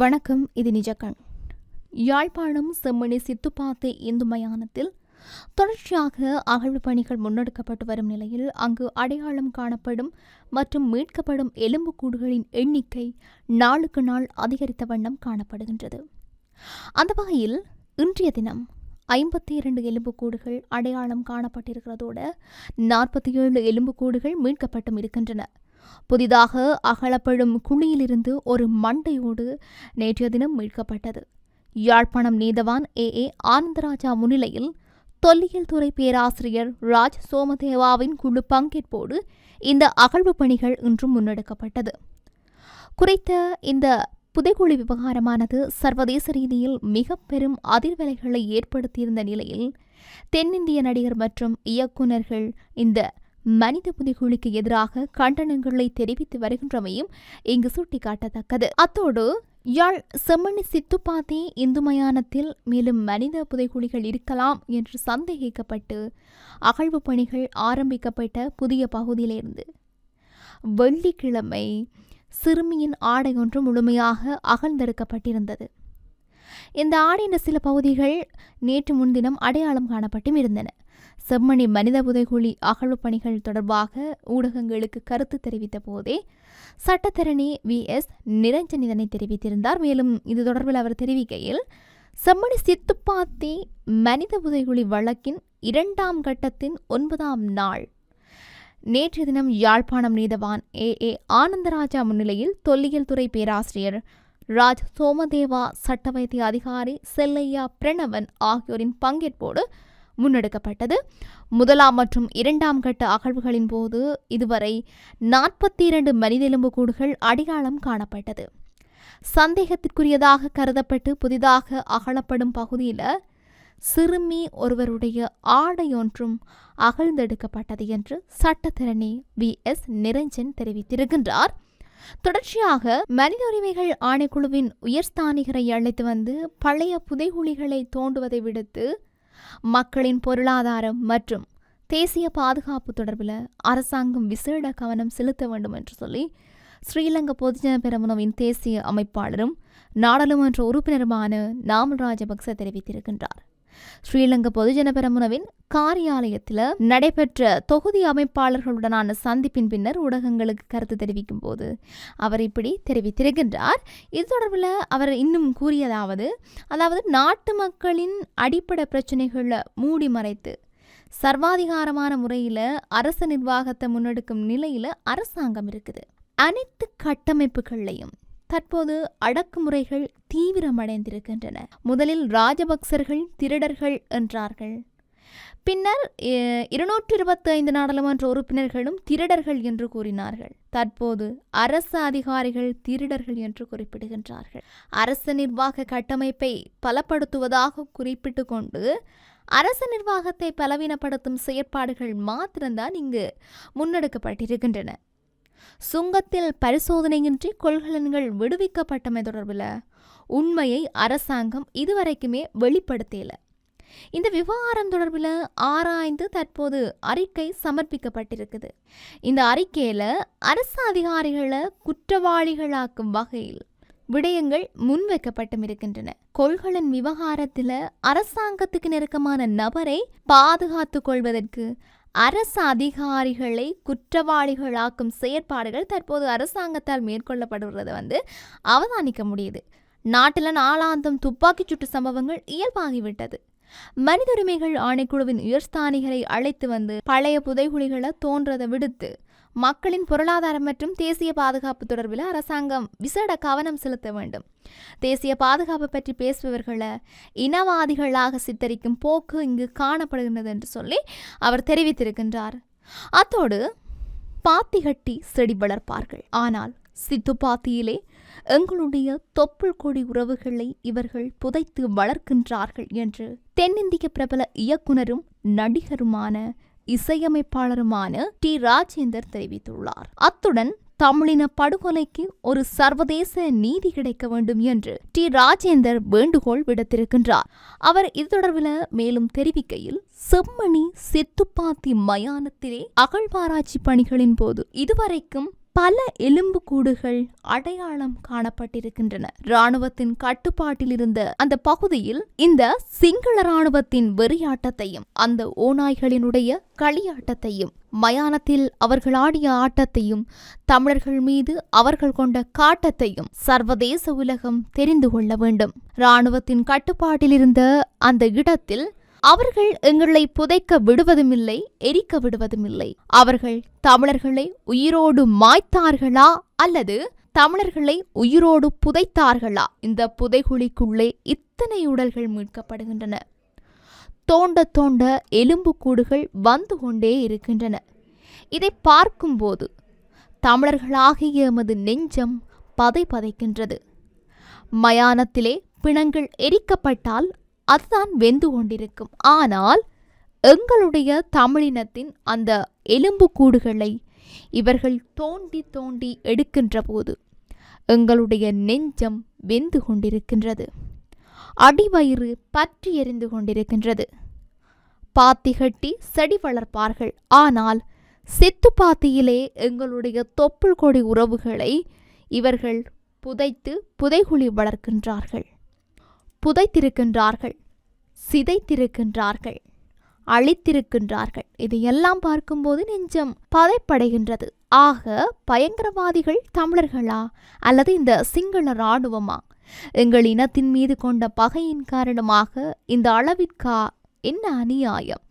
வணக்கம் இது நிஜக்கண். யாழ்ப்பாணம் செம்மணி சித்துப்பாத்து இந்து மயானத்தில் தொடர்ச்சியாக அகழ்வு பணிகள் முன்னெடுக்கப்பட்டு வரும் நிலையில் அங்கு அடையாளம் காணப்படும் மற்றும் மீட்கப்படும் எலும்புக்கூடுகளின் எண்ணிக்கை நாளுக்கு நாள் அதிகரித்த வண்ணம் காணப்படுகின்றது. அந்த வகையில் இன்றைய தினம் ஐம்பத்தி இரண்டு எலும்புக்கூடுகள் அடையாளம் காணப்பட்டிருக்கிறதோடு நாற்பத்தி ஏழு எலும்புக்கூடுகள் மீட்கப்பட்டும் இருக்கின்றன. புதிதாக அகலப்படும் குழியிலிருந்து ஒரு மண்டையோடு நேற்றைய தினம் மீட்கப்பட்டது. யாழ்ப்பாணம் நீதவான் ஏ. ஏ. ஆனந்தராஜா முன்னிலையில் தொல்லியல் துறை பேராசிரியர் ராஜ் சோமதேவாவின் குழு பங்கேற்போடு இந்த அகழ்வு பணிகள் இன்றும் முன்னெடுக்கப்பட்டது. குறித்த இந்த புதைகுழி விவகாரமானது சர்வதேச ரீதியில் மிக பெரும் அதிர்வலைகளை ஏற்படுத்தியிருந்த நிலையில் தென்னிந்திய நடிகர் மற்றும் இயக்குநர்கள் இந்த மனித புதைகுழிக்கு எதிராக கண்டனங்களை தெரிவித்து வருகின்றமையும் இங்கு சுட்டிக்காட்டத்தக்கது. அத்தோடு யாழ் செம்மணி சித்துப்பாத்தி இந்து மயானத்தில் மேலும் மனித புதைகுழிகள் இருக்கலாம் என்று சந்தேகிக்கப்பட்டு அகழ்வு பணிகள் ஆரம்பிக்கப்பட்ட புதிய பகுதியிலிருந்து வெள்ளிக்கிழமை சிறுமியின் ஆடை ஒன்று முழுமையாக அகழ்ந்தெடுக்கப்பட்டிருந்தது. இந்த ஆடையின் சில பகுதிகள் நேற்று முன்தினம் அடையாளம் காணப்பட்டும் இருந்தன. செம்மணி மனித புதைகுழி அகழ்வு பணிகள் தொடர்பாக ஊடகங்களுக்கு கருத்து தெரிவித்த போதே சட்டத்தரணி வி. எஸ். நிரஞ்சன் இதனை தெரிவித்திருந்தார். மேலும் இது தொடர்பில் அவர் தெரிவிக்கையில் செம்மணி சித்துப்பாத்தி மனித புதைகுழி வழக்கின் இரண்டாம் கட்டத்தின் ஒன்பதாம் நாள். நேற்று தினம் யாழ்ப்பாணம் நீதவான் ஏ. ஏ. ஆனந்தராஜா முன்னிலையில் தொல்லியல் துறை பேராசிரியர் ராஜ் சோமதேவா சட்ட வைத்திய அதிகாரி செல்லையா பிரணவன் ஆகியோரின் பங்கேற்போடு முன்னெடுக்கப்பட்டது. முதலாம் மற்றும் இரண்டாம் கட்ட அகழ்வுகளின் போது இதுவரை நாற்பத்தி இரண்டு மனித எலும்புக்கூடுகள் அடையாளம் காணப்பட்டது. சந்தேகத்திற்குரியதாக கருதப்பட்டு புதிதாக அகழப்படும் பகுதியில் சிறுமி ஒருவருடைய ஆடையொன்றும் அகழ்ந்தெடுக்கப்பட்டது என்று சட்டத்திரணி வி. எஸ். நிரஞ்சன் தெரிவித்திருக்கின்றார். தொடர்ச்சியாக மனித உரிமைகள் ஆணைக்குழுவின் உயர்ஸ்தானிகரை அழைத்து வந்து பழைய புதைகுழிகளை தோண்டுவதை விடுத்து மக்களின் பொருளாதாரம் மற்றும் தேசிய பாதுகாப்பு தொடர்பில் அரசாங்கம் விசேட கவனம் செலுத்த வேண்டும் என்று சொல்லி ஸ்ரீலங்கா பொதுஜன பெரமுனவின் தேசிய அமைப்பாளரும் நாடாளுமன்ற உறுப்பினருமான நாமல் ராஜபக்ச தெரிவித்திருக்கின்றார். ஸ்ரீலங்கா பொதுஜன பெரமுனவின் காரியாலயத்தில் நடைபெற்ற தொகுதி அமைப்பாளர்களுடனான சந்திப்பின் பின்னர் ஊடகங்களுக்கு கருத்து தெரிவிக்கும் போது அவர் இப்படி தெரிவித்திருக்கின்றார். இது தொடர்பில் அவர் இன்னும் கூறியதாவது அதாவது நாட்டு மக்களின் அடிப்படை பிரச்சனைகளை மூடி மறைத்து சர்வாதிகாரமான முறையில் அரசு நிர்வாகத்தை முன்னெடுக்கும் நிலையில் அரசாங்கம் இருக்குது. அனைத்து கட்டமைப்புகளையும் தற்போது அடக்குமுறைகள் தீவிரமடைந்திருக்கின்றன. முதலில் ராஜபக்சர்கள் திருடர்கள் என்றார்கள். பின்னர் இருநூற்று இருபத்தி ஐந்து நாடாளுமன்ற உறுப்பினர்களும் திருடர்கள் என்று கூறினார்கள். தற்போது அரசு அதிகாரிகள் திருடர்கள் என்று குறிப்பிடுகின்றார்கள். அரசு நிர்வாக கட்டமைப்பை பலப்படுத்துவதாக குறிப்பிட்டு கொண்டு அரசு நிர்வாகத்தை பலவீனப்படுத்தும் செயற்பாடுகள் மாத்திரம்தான் இங்கு முன்னெடுக்கப்பட்டிருக்கின்றன. சுங்கத்தில் பரிசோதனையின்றி கொள்கலன்கள் விடுவிக்கப்பட்டமை தொடர்பில் உண்மையை அரசாங்கம் இதுவரைக்குமே வெளிப்படுத்தல. இந்த விவகாரம் தொடர்பில் ஆராய்ந்து தற்போது அறிக்கை சமர்ப்பிக்கப்பட்டிருக்குது. இந்த அறிக்கையில் அரசு அதிகாரிகளை குற்றவாளிகளாக்கும் வகையில் விடயங்கள் முன்வைக்கப்பட்டும் இருக்கின்றன. கொள்கலன் விவகாரத்தில் அரசாங்கத்துக்கு நெருக்கமான நபரை பாதுகாத்துக் கொள்வதற்கு அரசு அதிகாரிகளை குற்றவாளிகளாக்கும் செயற்பாடுகள் தற்போது அரசாங்கத்தால் மேற்கொள்ளப்படுகிறது வந்து அவதானிக்க முடியுது. நாட்டில் நாளாந்தம் துப்பாக்கிச் சுட்டு சம்பவங்கள் இயல்பாகிவிட்டது. மனித உரிமைகள் ஆணைக்குழுவின் உயர்ஸ்தானிகளை அழைத்து வந்து பழைய புதைகுழிகளை தோன்றதை விடுத்து மக்களின் பொருளாதாரம் மற்றும் தேசிய பாதுகாப்பு தொடர்பில் அரசாங்கம் விசேட கவனம் செலுத்த வேண்டும். தேசிய பாதுகாப்பு பற்றி பேசுபவர்களை இனவாதிகளாக சித்தரிக்கும் போக்கு இங்கு காணப்படுகின்றது என்று சொல்லி அவர் தெரிவித்திருக்கின்றார். அத்தோடு பாத்தி கட்டி செடி வளர்ப்பார்கள். ஆனால் சித்துப்பாத்தியிலே எங்களுடைய தொப்புள் கொடி உறவுகளை இவர்கள் புதைத்து வளர்க்கின்றார்கள் என்று தென்னிந்திய பிரபல இயக்குனரும் நடிகருமான இசையமைப்பாளருமான டி. ராஜேந்தர் தெரிவித்துள்ளார். அத்துடன் தமிழின படுகொலைக்கு ஒரு சர்வதேச நீதி கிடைக்க வேண்டும் என்று டி. ராஜேந்தர் வேண்டுகோள் விடுத்திருக்கின்றார். அவர் இது தொடர்பில் மேலும் தெரிவிக்கையில் செம்மணி சித்துப்பாத்தி மயானத்திலே அகழ்வாராய்ச்சி பணிகளின் போது இதுவரைக்கும் பல எலும்புக்கூடுகள் அடையாளம் காணப்பட்டிருக்கின்றன. இராணுவத்தின் கட்டுப்பாட்டில் இருந்த அந்த பகுதியில் இந்த சிங்கள இராணுவத்தின் வெறியாட்டத்தையும் அந்த ஓநாய்களினுடைய களியாட்டத்தையும் மயானத்தில் அவர்கள் ஆடிய ஆட்டத்தையும் தமிழர்கள் மீது அவர்கள் கொண்ட காட்டத்தையும் சர்வதேச உலகம் தெரிந்து கொள்ள வேண்டும். இராணுவத்தின் கட்டுப்பாட்டில் இருந்த அந்த இடத்தில் அவர்கள் எங்களை புதைக்க விடுவதுமில்லை எரிக்க விடுவதுமில்லை. அவர்கள் தமிழர்களை உயிரோடு மாய்த்தார்களா அல்லது தமிழர்களை உயிரோடு புதைத்தார்களா? இந்த புதைகுழிக்குள்ளே இத்தனை உடல்கள் மீட்கப்படுகின்றன. தோண்ட தோண்ட எலும்புக்கூடுகள் வந்து கொண்டே இருக்கின்றன. இதை பார்க்கும்போது தமிழர்களாகிய எமது நெஞ்சம் பதை பதைக்கின்றது. மயானத்திலே பிணங்கள் எரிக்கப்பட்டால் அதுதான் வெந்து கொண்டிருக்கும். ஆனால் எங்களுடைய தமிழினத்தின் அந்த எலும்புக்கூடுகளை இவர்கள் தோண்டி தோண்டி எடுக்கின்ற போது எங்களுடைய நெஞ்சம் வெந்து கொண்டிருக்கின்றது. அடிவயிறு பற்றி எரிந்து கொண்டிருக்கின்றது. பாத்தி கட்டி செடி வளர்ப்பார்கள். ஆனால் செத்து பாத்தியிலே எங்களுடைய தொப்புள் கொடி உறவுகளை இவர்கள் புதைத்து புதைகுழி வளர்க்கின்றார்கள். புதைத்திருக்கின்றார்கள் சிதைத்திருக்கின்றார்கள் அழித்திருக்கின்றார்கள். இதையெல்லாம் பார்க்கும்போது நெஞ்சம் பதைப்படைகின்றது. ஆக பயங்கரவாதிகள் தமிழர்களா அல்லது இந்த சிங்கள இராணுவமா? எங்கள் இனத்தின் மீது கொண்ட பகையின் காரணமாக இந்த அளவிற்கா? என்ன அநியாயம்?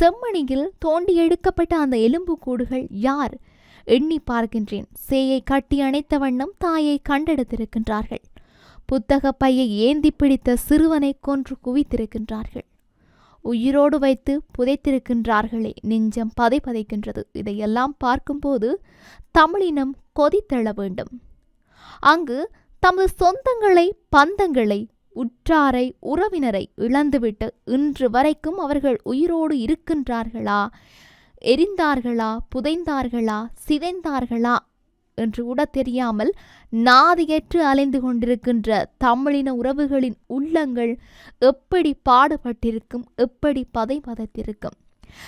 செம்மணியில் தோண்டி எடுக்கப்பட்ட அந்த எலும்புக்கூடுகள் யார்? எண்ணி பார்க்கின்றேன். சேயை கட்டி அணைத்த வண்ணம் தாயை கண்டெடுத்திருக்கின்றார்கள். புத்தக பையை ஏந்தி பிடித்த சிறுவனை கொன்று குவித்திருக்கின்றார்கள். உயிரோடு வைத்து புதைத்திருக்கின்றார்களே நெஞ்சம் பதை பதைக்கின்றது. இதையெல்லாம் பார்க்கும்போது தமிழினம் கொதித்தெழ வேண்டும். அங்கு தமது சொந்தங்களை பந்தங்களை உற்றாரை உறவினரை இழந்துவிட்டு இன்று வரைக்கும் அவர்கள் உயிரோடு இருக்கின்றார்களா? எரிந்தார்களா? புதைந்தார்களா? சிதைந்தார்களா? என்று கூட தெரியாமல் நாதியற்று அலைந்து கொண்டிருக்கின்ற தமிழின உறவுகளின் உள்ளங்கள் எப்படி பாடுபட்டிருக்கும் எப்படி பதை பதைத்திருக்கும்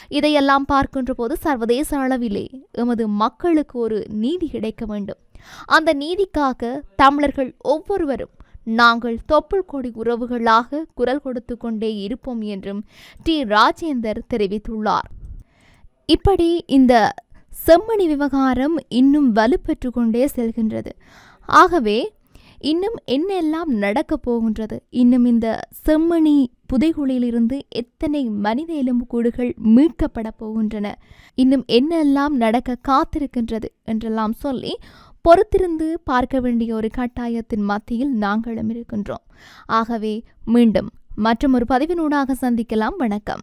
இதையெல்லாம் பார்க்கின்ற போது சர்வதேச அளவிலே எமது மக்களுக்கு ஒரு நீதி கிடைக்க வேண்டும். அந்த நீதிக்காக தமிழர்கள் ஒவ்வொருவரும் நாங்கள் தொப்புள் கொடி உறவுகளாக குரல் கொடுத்து கொண்டே இருப்போம் என்றும் டி. ராஜேந்தர் தெரிவித்துள்ளார். இப்படி இந்த செம்மணி விவகாரம் இன்னும் வலுப்பெற்று கொண்டே செல்கின்றது. ஆகவே இன்னும் என்னெல்லாம் நடக்கப் போகின்றது? இன்னும் இந்த செம்மணி புதைகுழியிலிருந்து எத்தனை மனித எலும்புக்கூடுகள் மீட்கப்பட போகின்றன? இன்னும் என்னெல்லாம் நடக்க காத்திருக்கின்றது என்றெல்லாம் சொல்லி பொறுத்திருந்து பார்க்க வேண்டிய ஒரு கட்டாயத்தின் மத்தியில் நாங்களும் இருக்கின்றோம். ஆகவே மீண்டும் மற்றும் ஒரு பதிவினூடாக சந்திக்கலாம். வணக்கம்.